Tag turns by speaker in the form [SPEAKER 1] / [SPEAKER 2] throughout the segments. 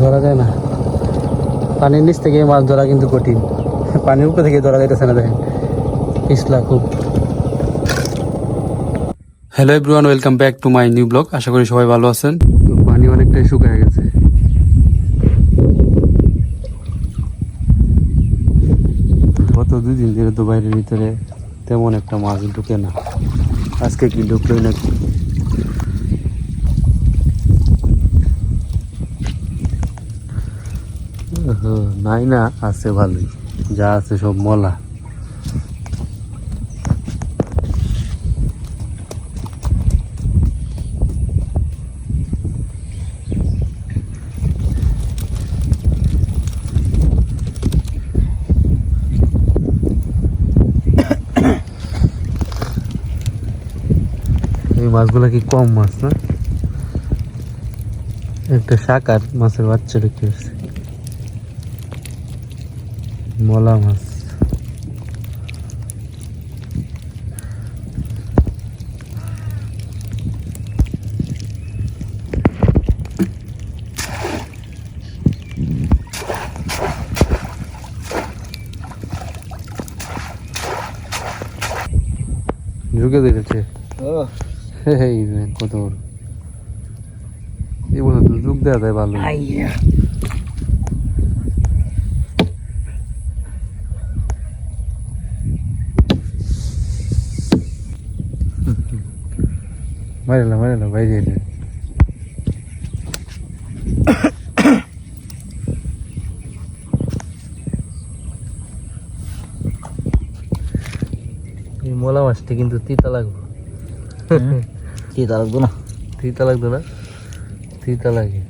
[SPEAKER 1] ধরা যায় না। পানির নিচ থেকে মাছ ধরা কিন্তু কঠিন। পানির উপরে থেকে ধরা যাইতেছে না দেখেন। পিছলা খুব। Hello everyone welcome back to my new blog আশা করি সবাই ভালো আছেন। পানি অনেকটাই শুকায় গেছে। গত দুই দিন ধরে তো বাইরের ভিতরে তেমন একটা মাছ ঢুকে না। আজকে কি ঢুকলোই নাকি? নাই না, আছে ভালোই। যা আছে সব মলা। এই মাছগুলো কি কম মাছ না? একটা শাক আর মাছের বাচ্চা আসছে মলা মাছ। ঢুকে দেখেছে? কত বড়। এই বলে তো যুগ দেওয়া যায় ভালো। বাইরে না বাইরে না বাইরে এলে এই মোলা মাছটা কিন্তু তিতা লাগবে
[SPEAKER 2] কি তার না
[SPEAKER 1] তিতা লাগতো না তিতা লাগে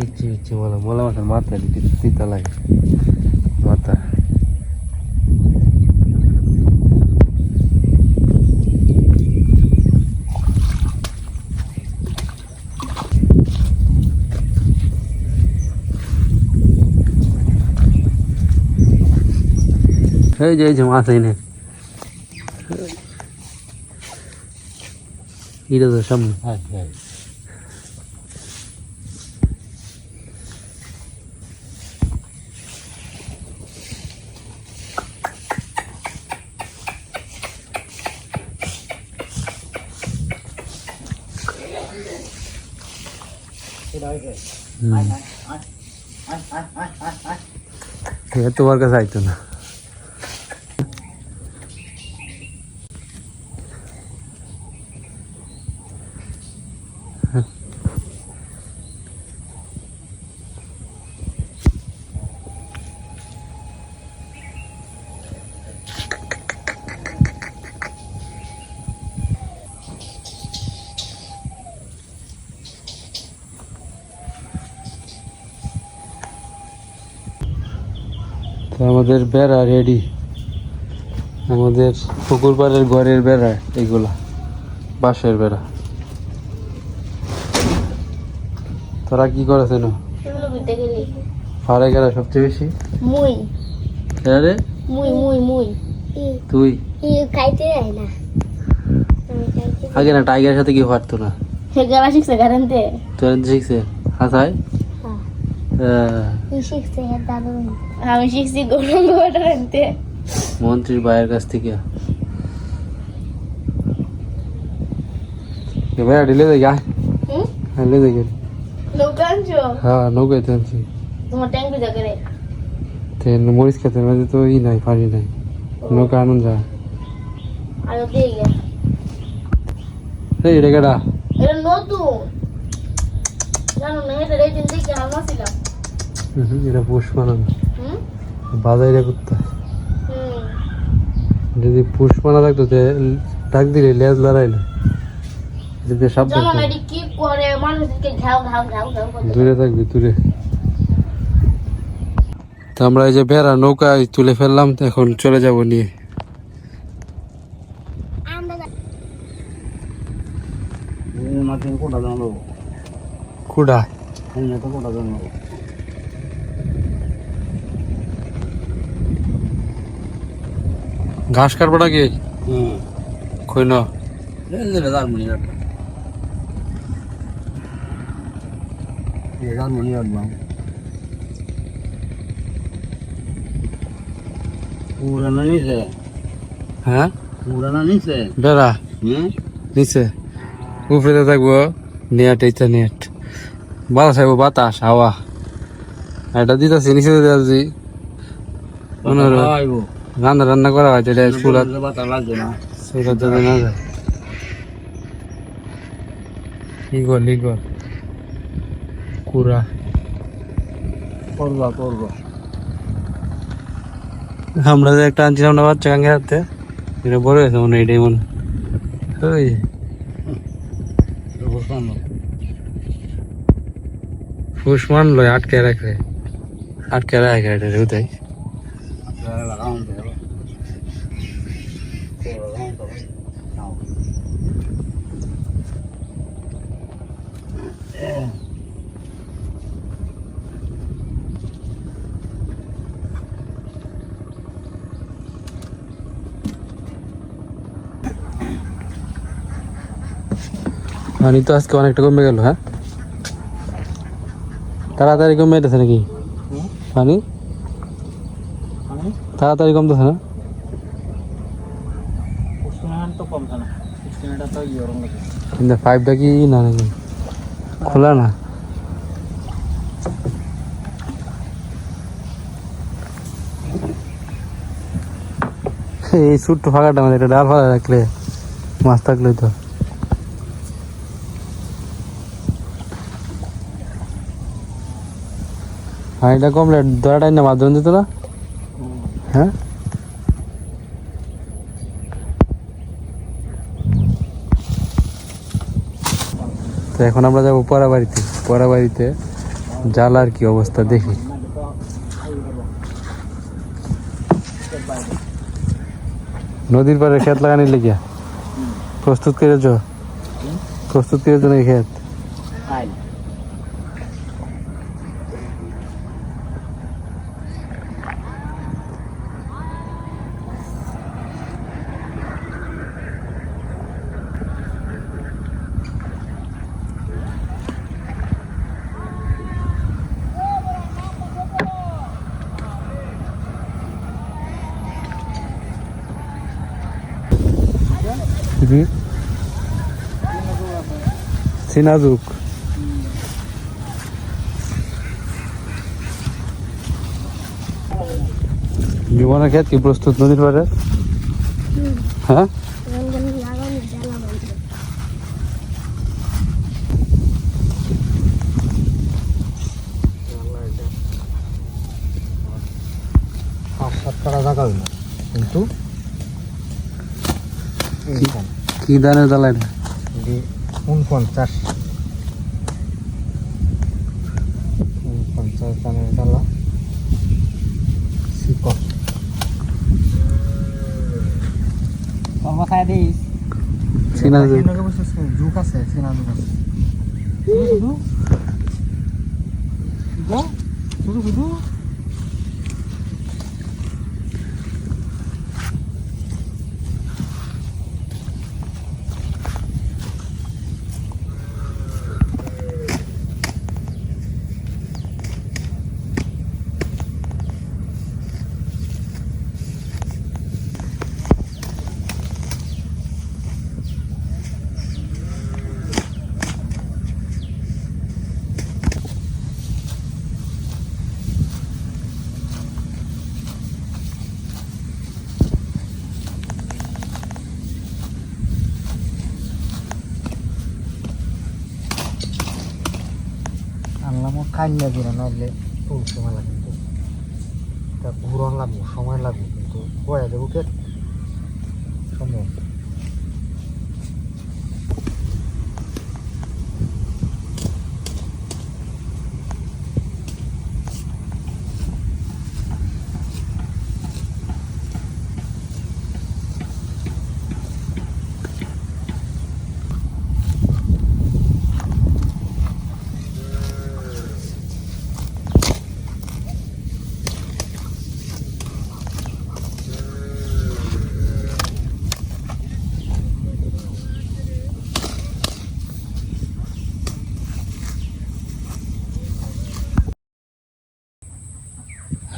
[SPEAKER 1] ইচ্ছি ইচ্ছি মোলা মোলা মাছের মাথা দিতে তিতা লাগে এই যে এই যে মাছ এনে এটা তো সামনে হুম। এ তোমার কাছে আইতো না তো আমাদের বেড়া রেডি আমাদের পুকুর পাড়ের ঘরের বেড়া এগুলা বাঁশের বেড়া। তোরা কি করেছে না ফাড়ে গেলা সবচেয়ে বেশি?
[SPEAKER 3] মুই।
[SPEAKER 1] রে?
[SPEAKER 3] মুই মুই মুই।
[SPEAKER 1] তুই?
[SPEAKER 3] খাইতে না।
[SPEAKER 1] আগে না টাইগারের সাথে কি পারতো না?
[SPEAKER 3] হে শিখছে গারান্তে
[SPEAKER 1] তোর শিখছে? হাসায়
[SPEAKER 3] হ্যাঁ। শিখছে হে দারুণ আমি শিখছি গরম গরম আনতে
[SPEAKER 1] মন্ত্রীর ভাইয়ের কাছ থেকে। এবার ঢিলে দেখি আয়
[SPEAKER 3] হুম?
[SPEAKER 1] ঢিলে দেখি
[SPEAKER 3] নৌকা আনছো?
[SPEAKER 1] হ্যাঁ নৌকায় তো আনছি।
[SPEAKER 3] তোমার ট্যাঙ্ক বুঝা করে।
[SPEAKER 1] তেন মরিচ খেতে মাঝে তো ই নাই পানি নাই। নৌকা আনন্দ যায়
[SPEAKER 3] আর দিয়ে গিয়া
[SPEAKER 1] এই রেগাটা
[SPEAKER 3] এটা নতুন। জানো না এটা রেজিন দেখে আমরা ছিলাম
[SPEAKER 1] এটা পুষ বানানো।
[SPEAKER 3] হুম?
[SPEAKER 1] বাজাই রে কুত্তা। যদি থাকতো তে ডাক দিলে লেজ লড়াইলো। দূরে থাকবি দূরে। তো আমরা এই যে বেড়া নৌকায় তুলে ফেললাম তো এখন চলে যাব নিয়ে।
[SPEAKER 2] জানো
[SPEAKER 1] কুড়া
[SPEAKER 2] এমনি তো কোটা জানো
[SPEAKER 1] ঘাস কাটবাটা কি
[SPEAKER 2] কাটবা
[SPEAKER 1] হ্যাঁ? বেড়া। নিচে। উপরে থাকব নেট এইটা নেট। বাতাস বাতাস হাওয়া। এটা দিতেছি নিচে দিতেছি। মনে রান্না রান্না করা হয় চুলা
[SPEAKER 2] বাতা লাগবে না।
[SPEAKER 1] চুলা যাবে না যায়। লিগল লিগল কুড়া।
[SPEAKER 2] করবা করবা
[SPEAKER 1] আমরা যে একটা আনছিলাম না বাচ্চা কাঙ্গে হাতে এটা বড় হয়েছে মনে এটাই মনে ওই ফুস মানলো আটকে রাখে। আটকে রাখে এটা উদয়
[SPEAKER 2] লাগাম দেবো লাগাম দেবো
[SPEAKER 1] পানি তো আজকে অনেকটা কমে গেল হ্যাঁ তাড়াতাড়ি কমে যেতেছে নাকি পানি তাড়াতাড়ি কমতেছে না। কিন্তু পাইপটা কি না নাকি? খোলা না? এই ছোট্ট ফাঁকাটা মানে এটা ডাল ফাঁকা রাখলে মাছ থাকলে তো। পানিটা কমলে দড়াটাই না মাছ ধরুন দিত না হ্যাঁ? তো এখন আমরা যাব পরা বাড়িতে পরা বাড়িতে জালার কি অবস্থা দেখি। নদীর পাড়ে ক্ষেত লাগানি লেগিয়া। প্রস্তুত করেছ? প্রস্তুত করেছ নাকি ক্ষেত? হুম সিনাজুক। জীবনে ক্ষেত কি প্রস্তুত নদীর পাড়ে? হ্যাঁ?
[SPEAKER 2] সাত হইল কিন্তু
[SPEAKER 1] কি ধানের জ্বালায় না?
[SPEAKER 2] উনপঞ্চাশ উনপঞ্চাশ দানের ডালা শিকড়। মাথায় দিস।
[SPEAKER 1] সিনাজুক
[SPEAKER 2] জুক আছে চিনা জুক আছে। শুধু। শুধু শুধু। কান্যা দিনা নাইলে ফুল সময় লাগে কিন্তু তা ঘুরন লাগবো সময় লাগবে কিন্তু, কয়া দেবো কে? সময়।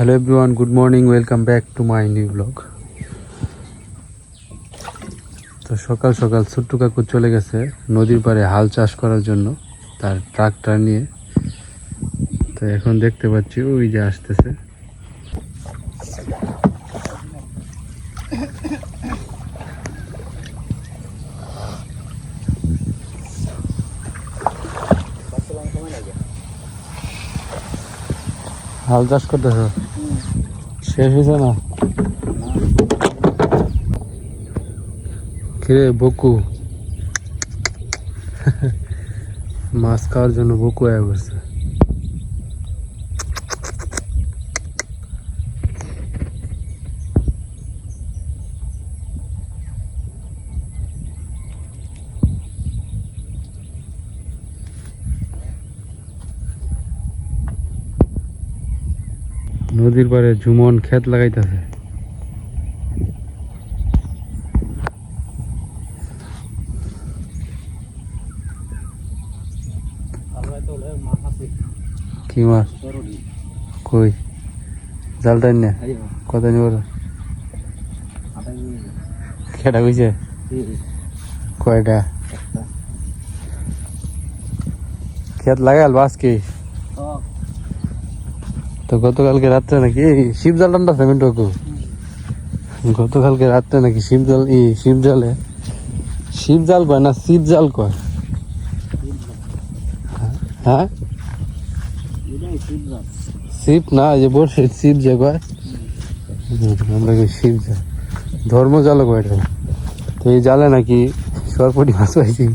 [SPEAKER 1] Hello everyone good morning welcome back to my new blog তো সকাল সকাল ছোট্ট কাকু চলে গেছে নদীর পাড়ে হাল চাষ করার জন্য, তার ট্রাক্টর নিয়ে। তো এখন দেখতে পাচ্ছি ওই যে আসতেছে। হাল চাষ করতেছ? শেষ হয়েছে না? কিরে বকু? মাছ খাওয়ার জন্য বকু আয় করছে নদীর পাড়ে ঝুমন ক্ষেত লাগাইতেছে। কি মাছ? কই? জালটা না। কত নিব কেটা কইছে? কয়টা ক্ষেত লাগাল বাস কি? তো গতকালকে রাত্রে নাকি শিব জাল টান্ডা সেমেন্ট গতকালকে রাত্রে নাকি শিব জাল ই শিব জালে শিব জাল কয় না শিব জাল কয়? হ্যাঁ? শিব না যে বসে শিব যে কয়? আমরা কি শিব জাল। ধর্ম জাল কয় এটা? তো এই জালে নাকি সরপটি মাছ পাইছি।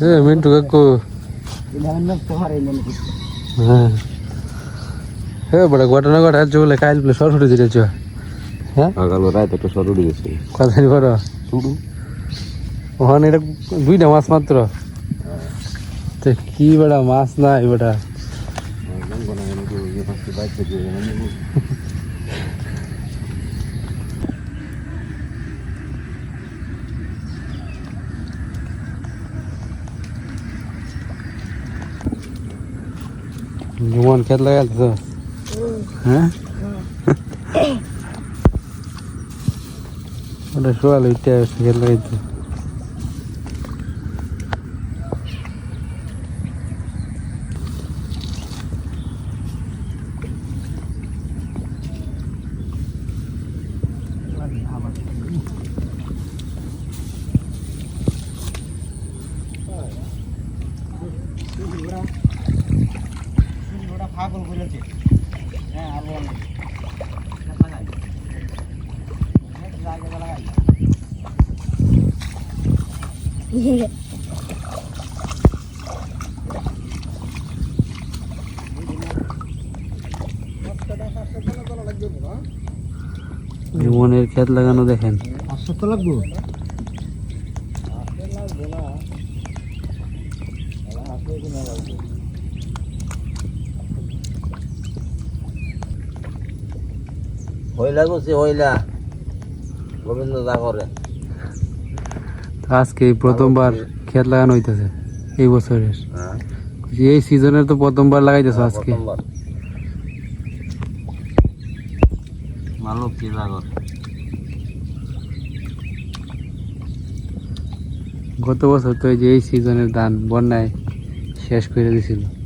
[SPEAKER 1] এ মিন্টু কাকু। হ্যাঁ। হে বড় ঘটনা ঘটা চলে কাইল বলে সরস্বতী দিতে চ হ্যাঁ?
[SPEAKER 4] সকাল রাত একটা শট উঠে গেছে
[SPEAKER 1] কথা নি বড় ওখানে এটা দুইটা মাছ মাত্র। তো কি বেড়া মাছ নাই বেটা জুমন খেত লাগাল তো হ্যাঁ ওটা শোয়াল ওইটা খেত লাগাইতো
[SPEAKER 2] পাগল করেছে হ্যাঁ আর বল লাগাই
[SPEAKER 1] জুমনের খেত লাগানো দেখেন।
[SPEAKER 2] পাঁচশো লাগবো।
[SPEAKER 4] হইলা গেছে হইলা। গোবিন্দ দা করে
[SPEAKER 1] আজকে প্রথমবার খেত লাগানো হইতেছে এই বছরের।
[SPEAKER 4] হ্যাঁ।
[SPEAKER 1] এই সিজনের তো প্রথমবার লাগাইতেছে আজকে।
[SPEAKER 4] প্রথমবার। মালুক কি জাগর?
[SPEAKER 1] গত বছর তো এই যে এই সিজনের ধান বন্যায় শেষ করে দিছিল।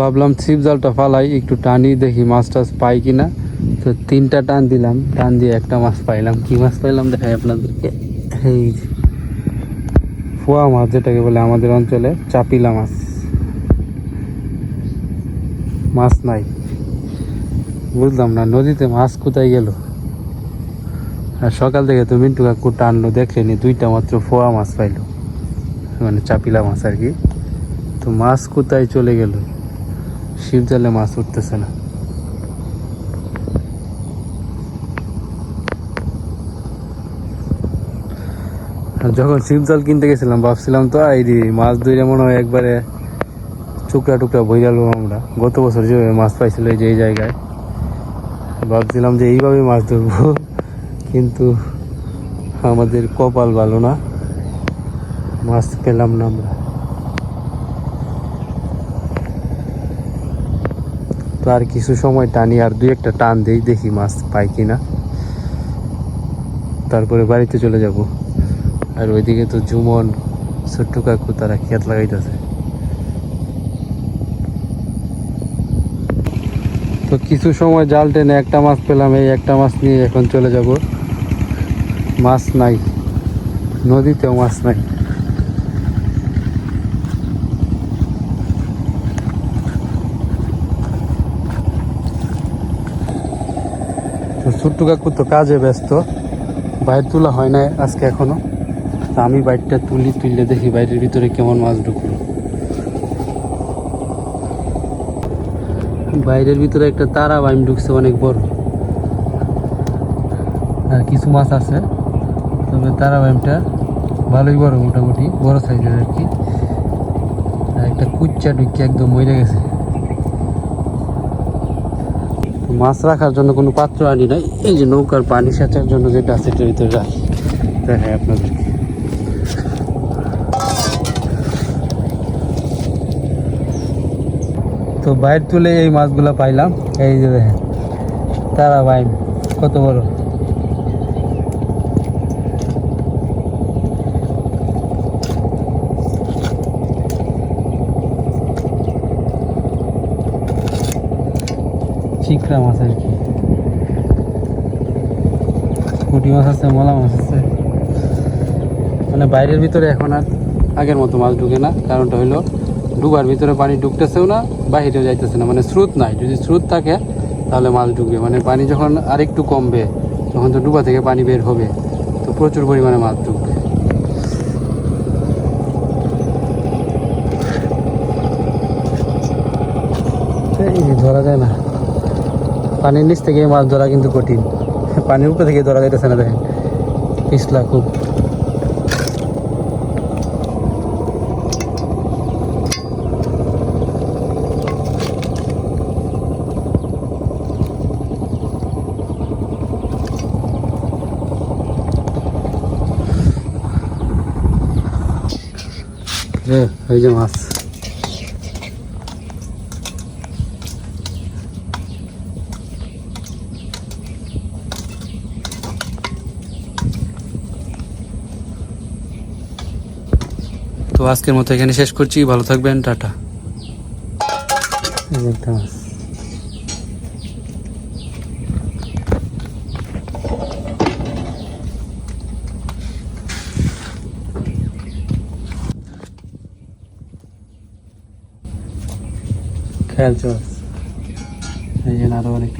[SPEAKER 1] ভাবলাম ছিপ জালটা ফালাই, একটু টানি দেখি মাছ টাছ পাই কিনা। তো তিনটা টান দিলাম, টান দিয়ে একটা মাছ পাইলাম। কি মাছ পাইলাম দেখাই আপনাদেরকে? এই। ফোয়া মাছ যেটাকে বলে আমাদের অঞ্চলে, চাপিলা মাছ। মাছ নাই। বুঝলাম না, নদীতে মাছ কোথায় গেল? আর সকাল থেকে তো মিন্টু কাকু টানলো দেখলেনি দুইটা মাত্র ফোয়া মাছ পাইলো। মানে চাপিলা মাছ আর কি। তো মাছ কোথায় চলে গেল? শিব জালে মাছ উঠতেছে না। যখন শিব জাল কিনতে গেছিলাম, ভাবছিলাম তো এই মাছ ধরে মনে হয় একবারে টুকরা টুকরা বই গেল আমরা। গত বছর যে মাছ পাইছিল এই যে, এই জায়গায়। ভাবছিলাম যে এইভাবেই মাছ ধরবো, কিন্তু আমাদের কপাল ভালো না। মাছ পেলাম না আমরা। আর কিছু সময় টানি আর দুই একটা টান দেই, দেখি মাছ পাই কিনা। তারপরে বাড়িতে চলে যাব। আর ওইদিকে তো জুমন ছোট্ট কাকু, তারা খেত লাগাইতেছে। তো কিছু সময় জাল টেনে একটা মাছ পেলাম, এই একটা মাছ নিয়ে এখন চলে যাব। মাছ নাই, নদীতেও মাছ নাই। ছোট্ট কাকু তো কাজে ব্যস্ত। বাইর তোলা হয় না আজকে এখনও। তা আমি বাইরটা তুলি, তুললে দেখি বাইরের ভিতরে কেমন মাছ ঢুকলো। বাইরের ভিতরে একটা তারা বাইম ঢুকছে, অনেক বড়। আর কিছু মাছ আছে, তবে তারা বাইমটা ভালোই বড়, মোটামুটি। বড় সাইজের আর কি। একটা কুচ্চা ঢুকে একদম মরে গেছে তো মাছ রাখার জন্য কোনো পাত্র আনি নাই। এই যে নৌকার পানি সেচার জন্য যেটা আছে এটার ভিতরে রাখি। দেখাই আপনাদেরকে। তো বাইর তুলে এই মাছগুলো পাইলাম। এই যে দেখেন তারা বাইন কত বড়? চিকরা মাছ আর কি। পুঁটি মাছ আছে, মলা মাছ আছে। মানে বাইরের ভিতরে এখন আর আগের মতো মাছ ঢুকে না, কারণটা হলো ডুবার ভিতরে পানি ঢুকতেছেও না, বাহিরেও যাইতেছে না। মানে স্রোত নাই, যদি স্রোত থাকে তাহলে মাছ ঢুকবে। মানে পানি যখন আরেকটু কমবে, তখন তো ডুবা থেকে পানি বের হবে। তো প্রচুর পরিমাণে মাছ ঢুকবে। ধরা যায় না। পানির নিচ থেকে মাছ ধরা কিন্তু কঠিন। পানির উপরে থেকে ধরা যাইতেছে না দেখেন। পিছলা খুব। এ, এই যে মাছ। তো আজকের মতো এখানে শেষ করছি। ভালো থাকবেন, টাটা। খেয়াল চল এই জন্য আরও অনেকটা মাছ